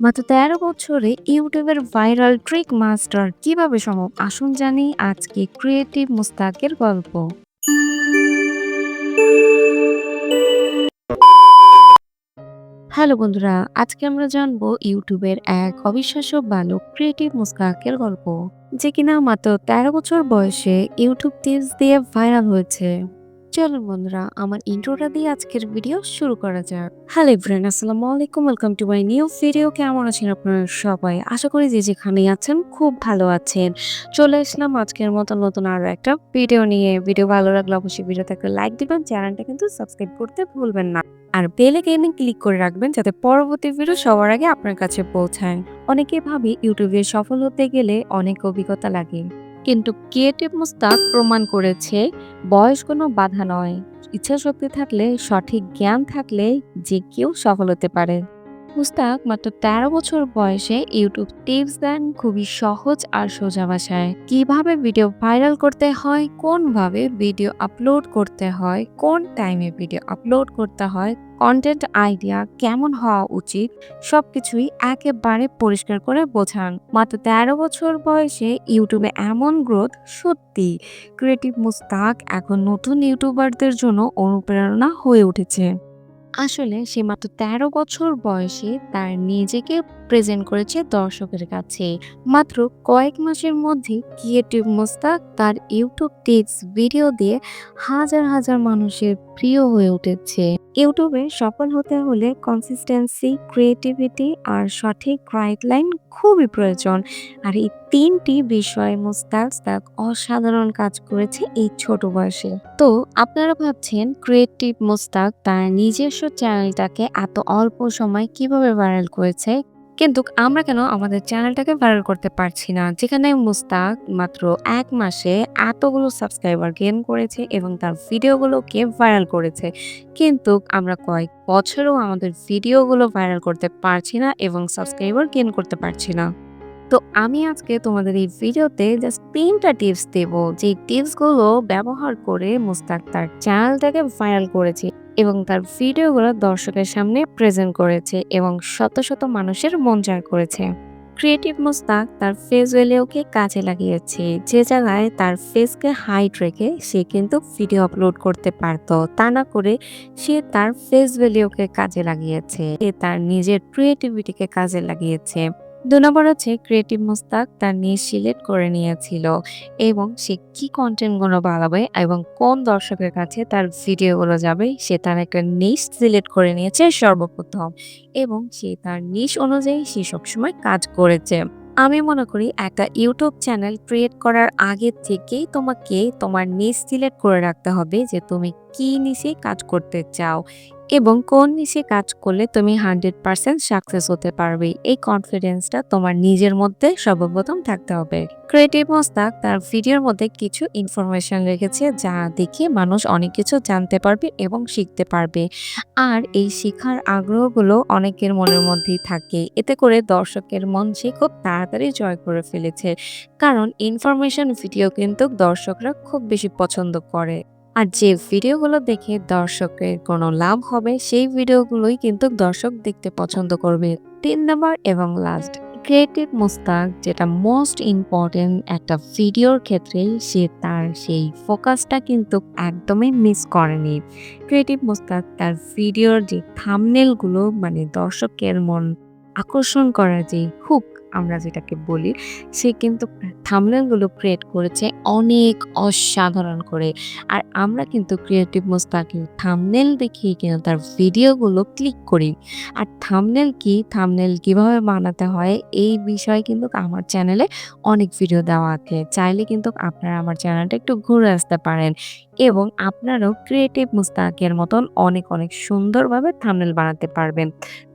মাত্র ১৩ বছরে ইউটিউবের ভাইরাল ট্রিক মাস্টার কীভাবে সম্ভব? আসুন জানি আজকে ক্রিয়েটিভ মুস্তাকের গল্প। হ্যালো বন্ধুরা, আজকে আমরা জানব ইউটিউবের এক অবিশ্বাস্য বালক ক্রিয়েটিভ মুস্তাকের গল্প। যে কিনা মাত্র ১৩ বছর বয়সে ইউটিউব টিপস দিয়ে ভাইরাল হয়েছে। চলুন বন্ধুরা, আমার ইন্ট্রোটা দিয়ে আজকের ভিডিও শুরু করা যাক। হ্যালো ফ্রেন্ড আসসালামু আলাইকুম welcome to my new video কেমন আছেন আপনারা সবাই? আশা করি যে যেখানে আছেন খুব ভালো আছেন। চলে আসলাম আজকের মতো নতুন আরও একটা ভিডিও নিয়ে। ভিডিও ভালো লাগলে অবশ্যই ভিডিওতে একটা লাইক দিবেন চ্যানেলটা কিন্তু সাবস্ক্রাইব করতে ভুলবেন না। আর বেলে গেমিং ক্লিক করে রাখবেন, যাতে পরবর্তী ভিডিও সবার আগে আপনার কাছে পৌঁছায়। অনেকে ভাবে ইউটিউবে সফল হতে গেলে অনেক অভিজ্ঞতা লাগে। কিন্তু ক্রিয়েটিভ মুস্তাক প্রমাণ করেছে বয়স কোনো বাধা নয়। ইচ্ছা শক্তি থাকলে, সঠিক জ্ঞান থাকলে যে কেউ সফল হতে পারে। মুস্তাক মাত্র তেরো বছর বয়সে ইউটিউব টিপস দেন খুবই সহজ আর সোজা ভাষায়। কীভাবে ভিডিও ভাইরাল করতে হয়, কোনভাবে ভিডিও আপলোড করতে হয়, কোন টাইমে ভিডিও আপলোড করতে হয় কন্টেন্ট আইডিয়া কেমন হওয়া উচিত, সবকিছুই একেবারে পরিষ্কার করে বোঝান। মাত্র তেরো বছর বয়সে ইউটিউবে এমন গ্রোথ সত্যি ক্রিয়েটিভ মুস্তাক এখন নতুন ইউটিউবারদের জন্য অনুপ্রেরণা হয়ে উঠেছে। আসলে সে মাত্র তেরো বছর বয়সে তার নিজেকে প্রেজেন্ট করেছে দর্শকের কাছে। মাত্র কয়েক মাসের মধ্যে ক্রিয়েটিভ মোস্তাক তার ইউটিউব টিপস ভিডিও দিয়ে হাজার হাজার মানুষের প্রিয় হয়ে উঠেছে। ইউটিউবে সফল হতে হলে কনসিস্টেন্সি ক্রিয়েটিভিটি আর সঠিক গাইডলাইন খুবই প্রয়োজন। আর এই তিনটি বিষয়ে মুস্তাক তাক অসাধারণ কাজ করেছে এই ছোট বয়সে। তো আপনারা ভাবছেন ক্রিয়েটিভ মুস্তাক তার নিজস্ব চ্যানেলটাকে এত অল্প সময় কীভাবে ভাইরাল করেছে? কিন্তু আমরা কেন আমাদের চ্যানেলটাকে ভাইরাল করতে পারছি না? যেখানে মুস্তাক মাত্র এক মাসে এতগুলো সাবস্ক্রাইবার গেন করেছে এবং তার ভিডিওগুলোকে ভাইরাল করেছে। কিন্তু আমরা কয়েক বছরও আমাদের ভিডিওগুলো ভাইরাল করতে পারছি না এবং সাবস্ক্রাইবার গেন করতে পারছি না। তো আমি আজকে তোমাদের এই ভিডিওতে জাস্ট তিনটা টিপস দেব। যে টিপসগুলো ব্যবহার করে মুস্তাক তার চ্যানেলটাকে ভাইরাল করেছে। এবং তার ভিডিওগুলো দর্শকের সামনে প্রেজেন্ট করেছে এবং শত শত মানুষের মন জয় করেছে। ক্রিয়েটিভ মুস্তাক তার ফেস ভ্যালিউকে কাজে লাগিয়েছে। যে জায়গায় তার ফেসকে হাইট রেখে সে কিন্তু ভিডিও আপলোড করতে পারতো। তা না করে সে তার ফেস ভ্যালিউকে কাজে লাগিয়েছে। সে তার নিজের ক্রিয়েটিভিটিকে কাজে লাগিয়েছে। দু নম্বর হচ্ছে ক্রিয়েটিভ মুস্তাক তার নিজ সিলেক্ট করে নিয়েছিল এবং সে কি কন্টেন্টগুলো বানাবে এবং কোন দর্শকের কাছে তার ভিডিওগুলো যাবে, সে তার একটা নিশ সিলেক্ট করে নিয়েছে সর্বপ্রথম এবং সে তার নিশ অনুযায়ী সে সবসময় কাজ করেছে। আমি মনে করি একটা ইউটিউব চ্যানেল ক্রিয়েট করার আগে থেকেই তোমাকে তোমার নিশ সিলেক্ট করে রাখতে হবে যে তুমি কি নিশে কাজ করতে চাও। এবং কোন নিশে কাজ করলে তুমি হান্ড্রেড পার্সেন্ট সাকসেস হতে পারবে? এই কনফিডেন্সটা তোমার নিজের মধ্যে সর্বপ্রথম থাকতে হবে। ক্রিয়েটিভ মোস্তাক তার ভিডিওর মধ্যে কিছু ইনফরমেশন রেখেছে যা দেখে মানুষ অনেক কিছু জানতে পারবে এবং শিখতে পারবে। আর এই শেখার আগ্রহগুলো অনেকের মনের মধ্যেই থাকে। এতে করে দর্শকের মন সে খুব তাড়াতাড়ি জয় করে ফেলেছে। কারণ ইনফরমেশন ভিডিও কিন্তু দর্শকরা খুব বেশি পছন্দ করে। আর যে ভিডিওগুলো দেখে দর্শকের কোনো লাভ হবে, সেই ভিডিওগুলোই কিন্তু দর্শক দেখতে পছন্দ করবে। তিন নম্বর এবং লাস্ট ক্রিয়েটিভ মুস্তাক যেটা মোস্ট ইম্পর্টেন্ট একটা ভিডিওর ক্ষেত্রে সে তার সেই ফোকাসটা কিন্তু একদমই মিস করেনি। ক্রিয়েটিভ মুস্তাক তার ভিডিওর যে থামনেলগুলো মানে দর্শকের মন আকর্ষণ করা যে হুক আমরা যেটাকে বলি, সে কিন্তু থামনেলগুলো ক্রিয়েট করেছে অনেক অসাধারণ করে। আর আমরা কিন্তু ক্রিয়েটিভ মোস্তাকের থামনেল দেখেই কিন্তু তার ভিডিওগুলো ক্লিক করি। আর থামনেল কি? থামনেল কীভাবে বানাতে হয়? এই বিষয়ে কিন্তু আমার চ্যানেলে অনেক ভিডিও দেওয়া আছে। চাইলে কিন্তু আপনারা আমার চ্যানেলটা একটু ঘুরে আসতে পারেন। এবং আপনারাও ক্রিয়েটিভ মুস্তাকের মতন অনেক অনেক সুন্দরভাবে থামনেল বানাতে পারবেন।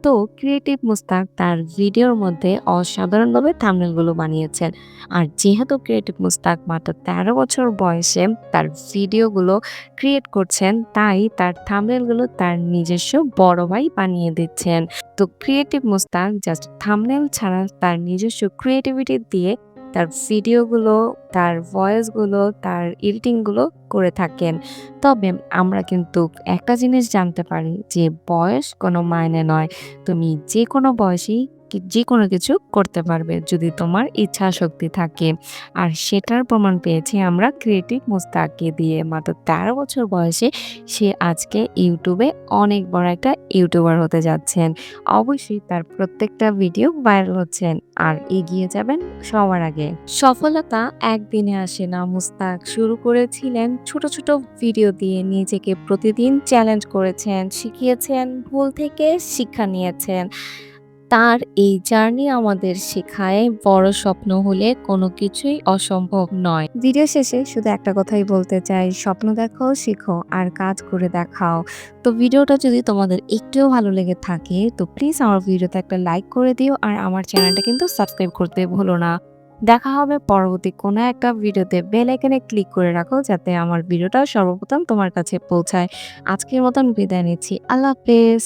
তো ক্রিয়েটিভ মুস্তাক তার ভিডিওর মধ্যে অসাধারণভাবে থামনেলগুলো বানিয়েছেন। আর যেহেতু ক্রিয়েটিভ মুস্তাক মাত্র তেরো বছর বয়সে তার ভিডিওগুলো ক্রিয়েট করছেন, তাই তার থামনেলগুলো তার নিজস্ব বড় ভাই বানিয়ে দিচ্ছেন। তো ক্রিয়েটিভ মুস্তাক জাস্ট থামনেল ছাড়া তার নিজস্ব ক্রিয়েটিভিটি দিয়ে তার ভিডিওগুলো, তার ভয়েসগুলো, তার এডিটিংগুলো করে থাকেন। তবে আমরা কিন্তু একটা জিনিস জানতে পারি যে বয়স কোনো মায়নে নয়। তুমি যে কোনো বয়সেই কি যেকোনো কিছু করতে পারবে যদি তোমার ইচ্ছা শক্তি থাকে। আর সেটার প্রমাণ পেয়েছি আমরা ক্রিয়েটিভ মুস্তাককে দিয়ে। মাত্র ১৩ বছর বয়সে সে আজকে ইউটিউবে অনেক বড় একটা ইউটিউবার হতে যাচ্ছেন। অবশ্যই তার প্রত্যেকটা ভিডিও ভাইরাল হচ্ছেন আর এগিয়ে যাবেন সবার আগে। সফলতা একদিনে আসে না মুস্তাক শুরু করেছিলেন ছোট, ছোট ভিডিও দিয়ে নিজেকে প্রতিদিন চ্যালেঞ্জ করেছেন, শিখিয়েছেন, ভুল থেকে শিক্ষা নিয়েছেন। তার এই জার্নি আমাদের শেখায় বড় স্বপ্ন হলে কোনো কিছুই অসম্ভব নয়। ভিডিও শেষে শুধু একটা কথাই বলতে চাই, স্বপ্ন দেখো, শিখো আর কাজ করে দেখাও। তো ভিডিওটা যদি তোমাদের একটুও ভালো লেগে থাকে তো প্লিজ আমার ভিডিওতে একটা লাইক করে দিও আর আমার চ্যানেলটা কিন্তু সাবস্ক্রাইব করতে ভুলো না। দেখা হবে পরবর্তী কোনো একটা ভিডিওতে বেল আইকনে ক্লিক করে রাখো যাতে আমার ভিডিওটা সর্বপ্রথম তোমার কাছে পৌঁছায়। আজকের মতন বিদায় নিচ্ছি। আল্লাহ হাফেজ।